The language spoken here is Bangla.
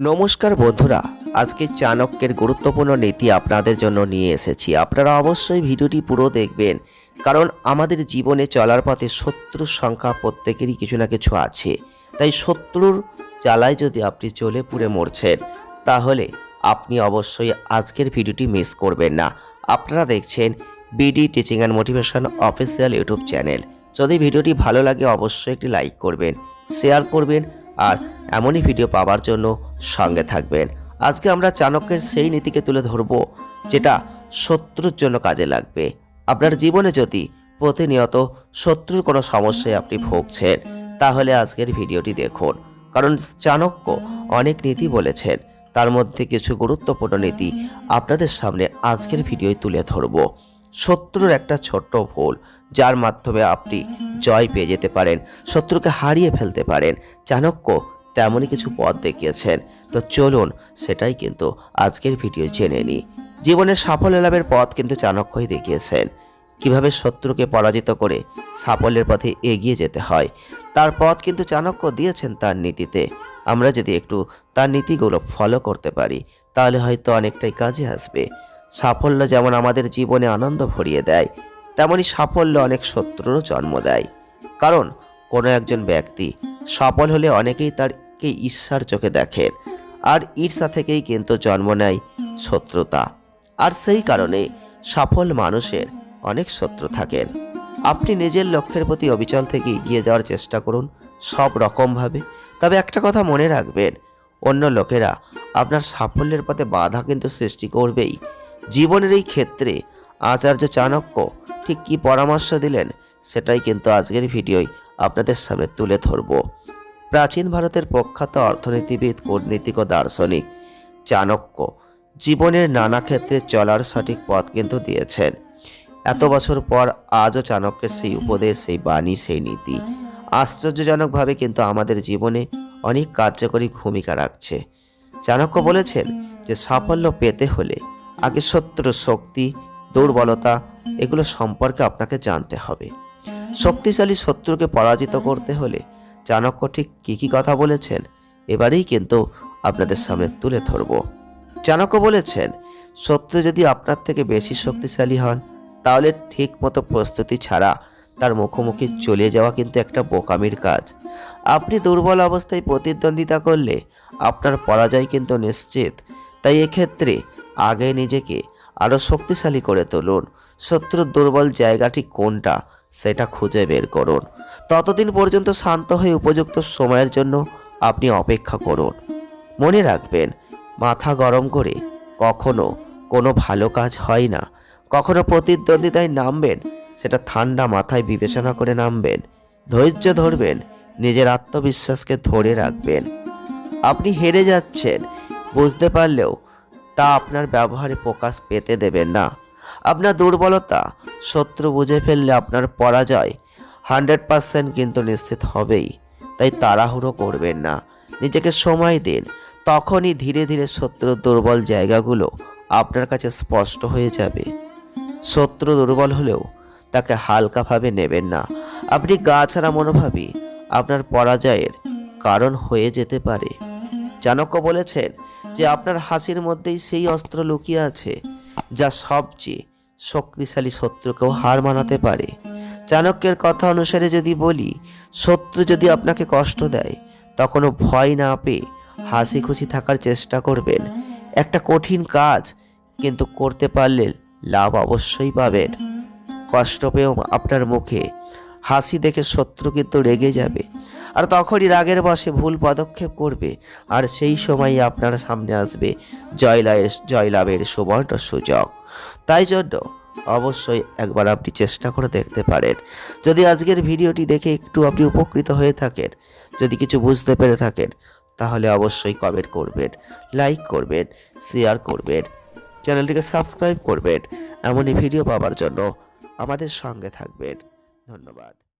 নমস্কার বন্ধুরা, আজকে চাণক্যের গুরুত্বপূর্ণ নীতি আপনাদের জন্য নিয়ে এসেছি। আপনারা অবশ্যই ভিডিওটি পুরো দেখবেন, কারণ আমাদের জীবনে চলার পথে শত্রুর সংখ্যা প্রত্যেকেরই কিছু না কিছু আছে। তাই শত্রুর জ্বালায় যদি আপনি চলে পুড়ে মরছেন, তাহলে আপনি অবশ্যই আজকের ভিডিওটি মিস করবেন না। আপনারা দেখছেন BD teaching and motivation official YouTube channel. যদি ভিডিওটি ভালো লাগে, অবশ্যই একটি লাইক করবেন, শেয়ার করবেন আর এমনই ভিডিও পাওয়ার জন্য সঙ্গে থাকবেন। আজকে আমরা চাণক্যের সেই নীতিকে তুলে ধরব, যেটা শত্রুর জন্য কাজে লাগবে। আপনার জীবনে যদি প্রতিনিয়ত শত্রুর কোনো সমস্যায় আপনি ভুগছেন, তাহলে আজকের ভিডিওটি দেখুন। কারণ চাণক্য অনেক নীতি বলেছেন, তার মধ্যে কিছু গুরুত্বপূর্ণ নীতি আপনাদের সামনে আজকের ভিডিওয় তুলে ধরব। শত্রুর একটা ছোট্ট ভুল, যার মাধ্যমে আপনি জয় পেয়ে যেতে পারেন, শত্রুকে হারিয়ে ফেলতে পারেন। চাণক্য তেমনই কিছু পথ দেখিয়েছেন। তো চলুন, সেটাই কিন্তু আজকের ভিডিও জেনে নিই। জীবনের সাফল্য লাভের পথ কিন্তু চাণক্যই দেখিয়েছেন। কীভাবে শত্রুকে পরাজিত করে সাফল্যের পথে এগিয়ে যেতে হয়, তার পথ কিন্তু চাণক্য দিয়েছেন তার নীতিতে। আমরা যদি একটু তার নীতিগুলো ফলো করতে পারি, তাহলে হয়তো অনেকটাই কাজে আসবে। সাফল্য যেমন আমাদের জীবনে আনন্দ ভরিয়ে দেয়, তেমনি সাফল্য অনেক শত্রুরও জন্ম দেয়। কারণ কোনো একজন ব্যক্তি সফল হলে অনেকেই তারকে ঈর্ষার চোখে দেখেন আর ঈর্ষা থেকেই কিন্তু জন্ম নেয় শত্রুতা। আর সেই কারণে সফল মানুষের অনেক শত্রু থাকেন। আপনি নিজের লক্ষ্যের প্রতি অবিচল থেকে এগিয়ে যাওয়ার চেষ্টা করুন, সব রকমভাবে। তবে একটা কথা মনে রাখবেন, অন্য লোকেরা আপনার সাফল্যের পথে বাধা কিন্তু সৃষ্টি করবেই। জীবনের এই ক্ষেত্রে আচার্য চাণক্য ঠিক কী পরামর্শ দিলেন, সেটাই কিন্তু আজকের ভিডিওয় আপনাদের সামনে তুলে ধরব। প্রাচীন ভারতের প্রখ্যাত অর্থনীতিবিদ, কূটনীতিক ও দার্শনিক চাণক্য জীবনের নানা ক্ষেত্রে চলার সঠিক পথ কিন্তু দিয়েছেন। এত বছর পর আজও চাণক্যের সেই উপদেশ, সেই বাণী, সেই নীতি আশ্চর্যজনকভাবে কিন্তু আমাদের জীবনে অনেক কার্যকরী ভূমিকা রাখছে। চাণক্য বলেছেন যে সাফল্য পেতে হলে আগে শত্রু, শক্তি, দুর্বলতা, এগুলো সম্পর্কে আপনাকে জানতে হবে। শক্তিশালী শত্রুকে পরাজিত করতে হলে চাণক্য ঠিক কী কী কথা বলেছেন, এবারেই কিন্তু আপনাদের সামনে তুলে ধরব। চাণক্য বলেছেন, শত্রু যদি আপনার থেকে বেশি শক্তিশালী হন, তাহলে ঠিক মতো প্রস্তুতি ছাড়া তার মুখোমুখি চলে যাওয়া কিন্তু একটা বোকামির কাজ। আপনি দুর্বল অবস্থায় প্রতিদ্বন্দ্বিতা করলে আপনার পরাজয় কিন্তু নিশ্চিত। তাই এক্ষেত্রে আগে নিজেকে আরও শক্তিশালী করে তুলুন। শত্রুর দুর্বল জায়গাটি কোনটা সেটা খুঁজে বের করুন। ততদিন পর্যন্ত শান্ত হয়ে উপযুক্ত সময়ের জন্য আপনি অপেক্ষা করুন। মনে রাখবেন, মাথা গরম করে কখনো কোনো ভালো কাজ হয় না। কখনো প্রতিদ্বন্দ্বিতায় নামবেন, সেটা ঠান্ডা মাথায় বিবেচনা করে নামবেন। ধৈর্য ধরবেন, নিজের আত্মবিশ্বাসকে ধরে রাখবেন। আপনি হেরে যাচ্ছেন, বুঝতে পারলেও তা আপনার ব্যবহারে প্রকাশ পেতে দেবেন না। আপনার দুর্বলতা শত্রু বুঝে ফেললে আপনার পরাজয় হান্ড্রেড পারসেন্ট কিন্তু নিশ্চিত হবেই। তাই তাড়াহুড়ো করবেন না। নিজেকে সময় দিন। তখনই ধীরে ধীরে শত্রুর দুর্বল জায়গাগুলো আপনার কাছে স্পষ্ট হয়ে যাবে। শত্রু দুর্বল হলেও তাকে হালকাভাবে নেবেন না। আপনি গা ছাড়া মনোভাবই আপনার পরাজয়ের কারণ হয়ে যেতে পারে। চাণক্য বলেছেন যে আপনার হাসির মধ্যেই সেই অস্ত্র লুকিয়ে আছে, যা সবচেয়ে শক্তিশালী শত্রুকেও হার মানাতে পারে। চাণক্যের কথা অনুসারে যদি বলি, শত্রু যদি আপনাকে কষ্ট দেয়, তখনও ভয় না পেয়ে হাসি খুশি থাকার চেষ্টা করবেন। একটা কঠিন কাজ, কিন্তু করতে পারলে লাভ অবশ্যই পাবেন। কষ্ট পেয়েও আপনার মুখে হাসি দেখে শত্রু কিন্তু রেগে যাবে। আর তখনই রাগের বসে ভুল পদক্ষেপ করবে। আর সেই সময়ই আপনার সামনে আসবে জয়লাভের জয়লাভের সুবর্ণ সুযোগ। তাই জন্য অবশ্যই একবার আপনি চেষ্টা করে দেখতে পারেন। যদি আজকের ভিডিওটি দেখে একটু আপনি উপকৃত হয়ে থাকেন, যদি কিছু বুঝতে পেরে থাকেন, তাহলে অবশ্যই কমেন্ট করবেন লাইক করবেন শেয়ার করবেন চ্যানেলটিকে সাবস্ক্রাইব করবেন। এমনই ভিডিও পাওয়ার জন্য আমাদের সঙ্গে থাকবেন। ধন্যবাদ।